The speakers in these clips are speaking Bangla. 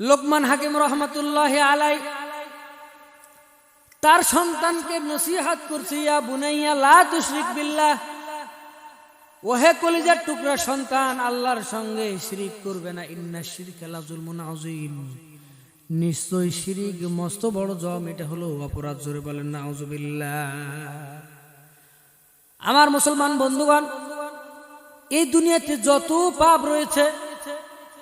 লোকমান হাকিম রহমতুল্লাহ আলাই তার সন্তানকে নসিহাত করছে, ইয়া বুনাইয়া, লা তুশরিক বিল্লাহ। ওহে কলিজার টুকরা সন্তান, আল্লাহর সঙ্গে শিরিক করবে না। ইন্না শিরিক আলা জুলমুন আযীম। নিশ্চয় শিরিক মস্ত বড় জম, এটা হলো অপরাধ, জোরে বলেন না আউযুবিল্লাহ আমার মুসলমান বন্ধুগণ, এই দুনিয়াতে যত পাপ রয়েছে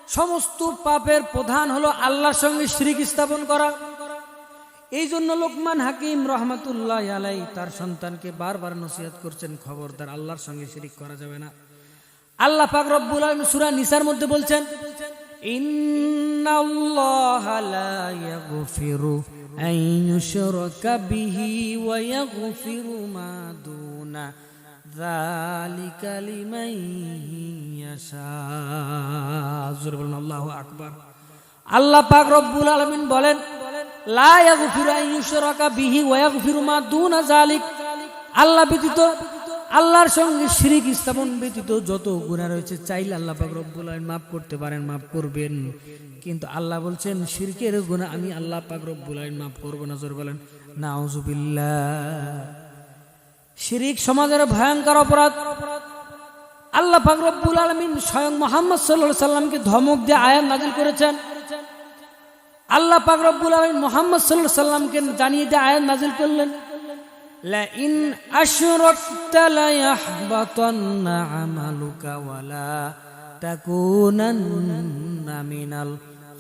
সমস্ত পাপের প্রধান হলো আল্লাহর সঙ্গে শিরিক স্থাপন করা। এই জন্য লোকমান হাকিম রহমতুল্লাহ আলাই তার সন্তানকে বারবার নসিহত করছেন, খবরদার, আল্লাহর সঙ্গে শিরিক করা যাবে না। আল্লাহ পাক রব্বুল আলামিন সূরা নিসার মধ্যে বলছেন, ইন্নাল্লাহা বলুন, আল্লাহু পাক রব্বুল আলামিন বলেন ওয়া মা আল্লাহ ব্যতীত, আল্লাহর সঙ্গে শিরিক স্থাপন ব্যতীত যত গুনাহ রয়েছে, চাইলে আল্লাহ পাক রব্বুল আলামিন maaf করতে পারেন, মাফ করবেন। কিন্তু আল্লাহ বলছেন, শিরকের গুনাহ আমি আল্লাহ পাক রব্বুল আলামিন maaf করব না, জোরে বলেন, নাউজুবিল্লাহ। শিরিক সমাজের ভয়ঙ্কর অপরাধ। আল্লাহ পাক রব্বুল আলামিন স্বয়ং মুহাম্মদ আলাইহি সাল্লামকে ধমক দিয়ে আয়াত নাজিল করেছেন। আল্লাহ পাক রব্বুল আলামিন মুহাম্মদ আলাইহি সাল্লামকে জানিয়ে দিয়ে আয়াত নাজিল করলেন।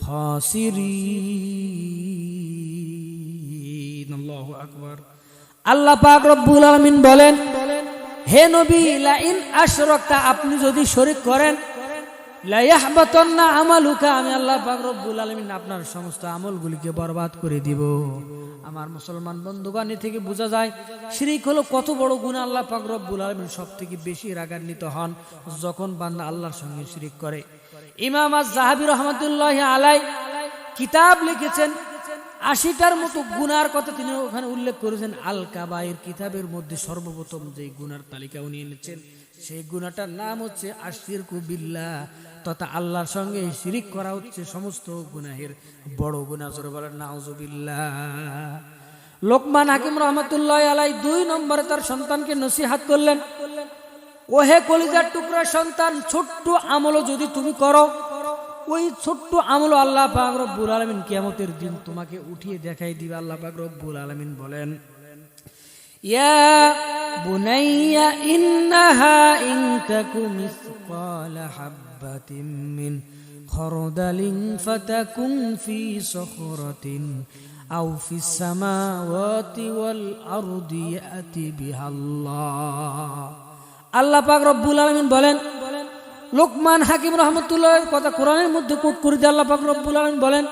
খাসিরিন। আল্লাহু পাক রব্বুল আলামিন বলেন, হে নবী লা ইন আশরাকতা আপনি যদি শরীক করেন লা ইয়াহবাতান্না আমালুকা, আমি আল্লাহ পাক রব্বুল আলামিন আপনার সমস্ত আমলগুলিকে বরবাদ করে দিব। আমার মুসলমান বন্ধুগণ, এ থেকে বোঝা যায়, শিরিক হলো কত বড় গুণ আল্লাহ পাক রব্বুল আলামিন সব থেকে বেশি রাগান্বিত হন যখন বান্দা আল্লাহর সঙ্গে শিরিক করে। ইমাম আজ জাহাবি রহমতুল্লাহ আলাই কিতাব লিখেছেন আশিটার মতো গুনার কথা তিনি ওখানে উল্লেখ করেছেন। আল কাবায়ের কিতাবের মধ্যে সর্বপ্রথম যে গুনার তালিকা উনি এনেছেন, সেই গুনাটার নাম হচ্ছে আশির কুবিল্লা তথা আল্লাহর সঙ্গে শিরিক করা হচ্ছে সমস্ত গুনাহের বড় গুনাহ। জোরে বলেন নাউজুবিল্লাহ লোকমান হাকিম রহমতুল্লাহ আলাই দুই নম্বরে তার সন্তানকে নসিহাত করলেন। ওহে কলিজার টুকরা সন্তান, ছোট্ট আমলও যদি তুমি করো ওই ছোট্ট আমল আল্লাহ পাক রব্বুল আলামিন কিয়ামতের দিন তোমাকে উঠিয়ে দেখাই দিবে। আল্লাহ পাক রব্বুল আলামিন বলেন, ইয়া বুনাইয়া ইন্নাহা ইন তাকু মিসকালা হাববাতিন মিন খরদালিন ফাতাকুন ফি সখরাতিন আও ফি সামাওয়াতি ওয়াল আরদি ইয়াতি বিহাল্লাহ। আল্লাহ পাক রব্বুল আলামিন বলেন লোকমান হাকিম রহমতুল্লাহ কথা কোরআনের মধ্যে কোট করে দিয়ে আল্লাহ রব্বুল আলামিন বলেন,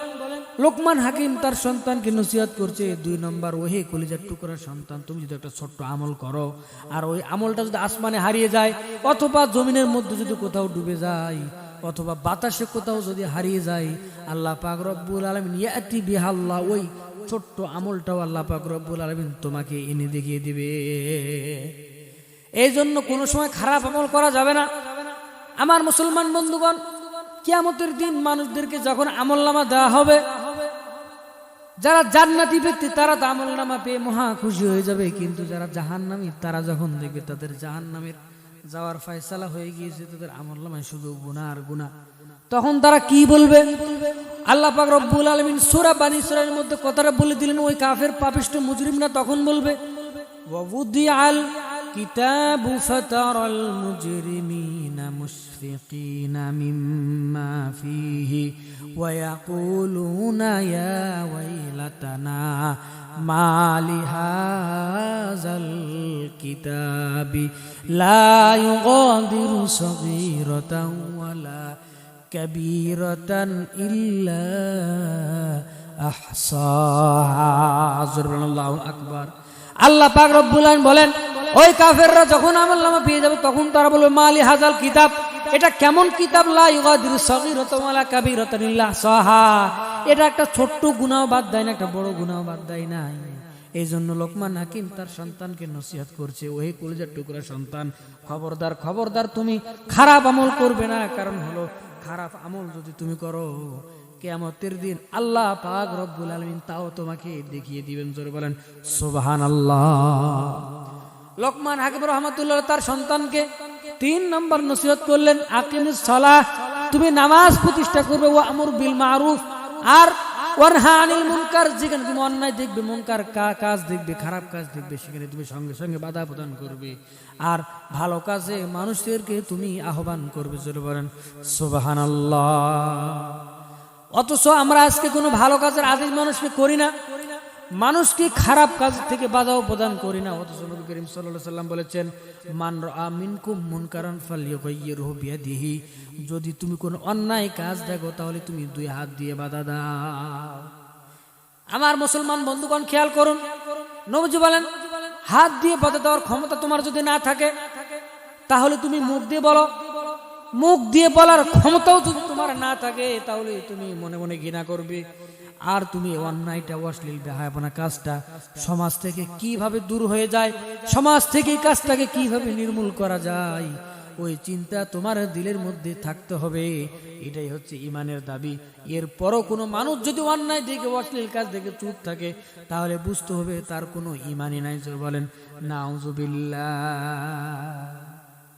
লোকমান হাকিম তার সন্তানকে নসিহত করছে, দুই নম্বর ওহে কলিজার টুকরার সন্তান, তুমি যদি একটা ছোট্ট আমল করো, আর ওই আমলটা যদি আসমানে হারিয়ে যায়, অথবা জমিনের মধ্যে যদি কোথাও ডুবে যায়, অথবা বাতাসে কোথাও যদি হারিয়ে যায়, আল্লাহ পাক রব্বুল আলমিন, ইয়াতি বিহাল্লাহ, ওই ছোট্ট আমলটাও আল্লাহ পাক রব্বুল আলমিন তোমাকে এনে দেখিয়ে দিবে। এই জন্য কোনো সময় খারাপ আমল করা যাবে না। আমার মুসলমান বন্ধুগণ, কিয়ামতের দিন মানুষদেরকে যখন আমল নামা দেওয়া হবে, যারা জান্নাতি ব্যক্তি, তারা তো আমল নামা পেয়ে মহা খুশি হয়ে যাবে। কিন্তু যারা জাহান্নামী, তারা যখন দেখবে তাদের জাহান্নামের যাওয়ার ফয়সালা হয়ে গিয়েছে, তাদের আমল নামায় শুধু গুণা আর গুণা তখন তারা কি বলবে? আল্লাহ পাক রব্বুল আলমিন সুরা বানি সুরার মধ্যে কথাটা বলে দিলেন, ওই কাফের পাপিষ্ট মুজরিমরা তখন বলবে আল الكتاب فترى المجرمين مشفقين مما فيه ويقولون يا ويلتنا ما لهذا الكتاب لا يغادر صغيرة ولا كبيرة إلا أحصاها الله أكبر আল্লাহ পাক রব্বুল আলামিন বলেন ওই কাফেররা যখন আমল নামা পেয়ে যাবে, তখন তারা বলবে, মালি হাজাল কিতাব। এটা কেমন কিতাব? সাহা এটা একটা ছোট্ট গুনাহ বাদ দেয় না, একটা বড় গুনাহ বাদ দেয় না। এই জন্য লোকমান হাকিম তার সন্তানকে নসিহত করছে ওই কলিজার টুকরা সন্তান, খবরদার খবরদার, তুমি খারাপ আমল করবে না। কারণ হলো, খারাপ আমল যদি তুমি করো, কেয়ামতের দিন আল্লাহ পাক রব্বুল আলমিন তাও তোমাকে দেখিয়ে দিবেন। জোরে বলেন সুবাহান আল্লাহ লোকমান হাকিম রহমতুল্লাহ তার সন্তানকে তিন নম্বর নসিহত করলেন তুমি নামাজ প্রতিষ্ঠা করবে ও আমর বিল মারুফ, আর অন্যায় দেখবে কাজ দেখবে, খারাপ কাজ দেখবে, সেখানে তুমি সঙ্গে সঙ্গে বাধা প্রদান করবে। আর ভালো কাজে মানুষদেরকে তুমি আহ্বান অথচ আমরা আজকে কোনো ভালো কাজের আদেশ মানুষকে করি না। মানুষকে খারাপ কাজ থেকে বাধাও প্রদান করি না। অথচ নবী করিম সাল্লাল্লাহু সাল্লাম বলেছেন, মান রা মিনকুম মুনকারান ফালিয়ুগাইয়িরহু বিয়াদিহি। যদি তুমি কোনো অন্যায় কাজ দেখো, তাহলে তুমি দুই হাত দিয়ে বাধা দাও। আমার মুসলমান বন্ধুগণ, খেয়াল করুন। নবজি বলেন, হাত দিয়ে বাধা দেওয়ার ক্ষমতা তোমার যদি না থাকে, তাহলে তুমি মুখ দিয়ে বলো। মুখ দিয়ে বলার ক্ষমতাও যদি তোমার না থাকে, তাহলে তুমি মনে মনে ঘৃণা করবে। আর তুমি অন্যায়টা, অশ্লীল বেহায়াপনা কাজটা সমাজ থেকে কীভাবে দূর হয়ে যায়, সমাজ থেকে কাজটাকে কীভাবে নির্মূল করা যায়, ওই চিন্তা তোমার দিলের মধ্যে থাকতে হবে। এটাই হচ্ছে ইমানের দাবি। এরপরও কোনো মানুষ যদি অন্যায় দেখে, অশ্লীল কাজ দেখে চুপ থাকে, তাহলে বুঝতে হবে তার কোনো ইমানই নাই বলেন, নাউজুবিল্লাহ।